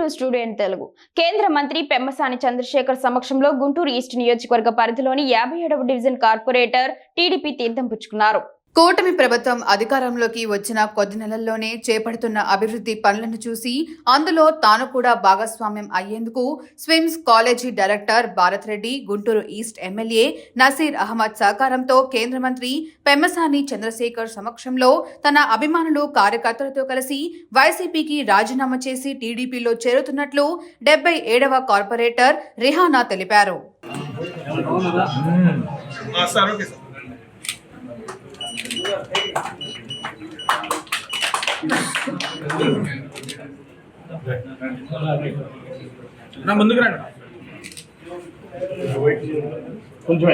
To student Telugu. కేంద్ర మంత్రి పెమ్మసాని చంద్రశేఖర్ సమక్షంలో గుంటూరు ఈస్ట్ నియోజకవర్గ పరిధిలోని యాభై ఏడవ డివిజన్ కార్పొరేటర్ టీడీపీ తీర్థం పుచ్చుకున్నారు. కూటమి ప్రభుత్వం అధికారంలోకి వచ్చిన కొద్ది నెలల్లోనే చేపడుతున్న అభివృద్ధి పనులను చూసి అందులో తాను కూడా భాగస్వామ్యం అయ్యేందుకు SVIMS college director Bharat Reddy Guntur east MLA Naseer Ahmed సహకారంతో కేంద్ర మంత్రి పెమ్మసాని చంద్రశేఖర్ సమక్షంలో తన అభిమానులు కార్యకర్తలతో కలిసి వైసీపీకి రాజీనామా చేసి టీడీపీలో చేరుతున్నట్లు డెబ్బై ఏడవ కార్పొరేటర్ రిహానా తెలిపారు. నా ముందుకు రండి. కొంచెం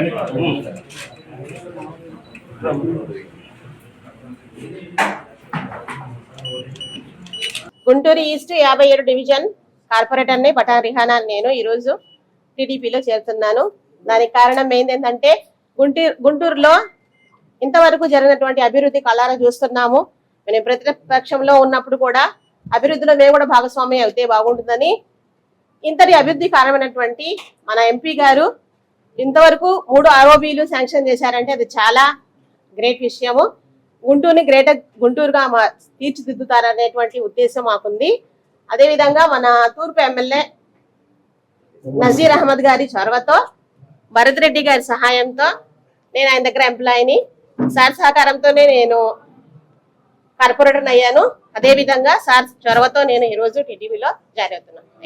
గుంటూరు ఈస్ట్ యాభై ఏడు డివిజన్ కార్పొరేటర్ని పటా రిహానా నేను ఈరోజు టీడీపీలో చేరుతున్నాను. దానికి కారణం ఏంటంటే గుంటూరు గుంటూరులో ఇంతవరకు జరిగినటువంటి అభివృద్ధి కళారా చూస్తున్నాము. మేము ప్రతిపక్షంలో ఉన్నప్పుడు కూడా అభివృద్ధిలో మేము కూడా భాగస్వామ్యం అయితే బాగుంటుందని ఇంతటి అభివృద్ధి కారణమైనటువంటి మన ఎంపీ గారు ఇంతవరకు మూడు ఆర్ఓబీలు శాంక్షన్ చేశారంటే అది చాలా గ్రేట్ విషయము. గుంటూరుని గ్రేటర్ గుంటూరుగా మా తీర్చిదిద్దుతారనేటువంటి ఉద్దేశం మాకుంది. అదేవిధంగా మన తూర్పు ఎమ్మెల్యే నజీర్ అహ్మద్ గారి చొరవతో భరత్ రెడ్డి గారి సహాయంతో నేను ఆయన దగ్గర ఎంప్లాయీని సార్ సహకారంతోనే నేను కార్పొరేటర్ అయ్యాను. అదేవిధంగా సార్ చొరవతో నేను ఈరోజు టీటీవీలో జారీ అవుతున్నాను.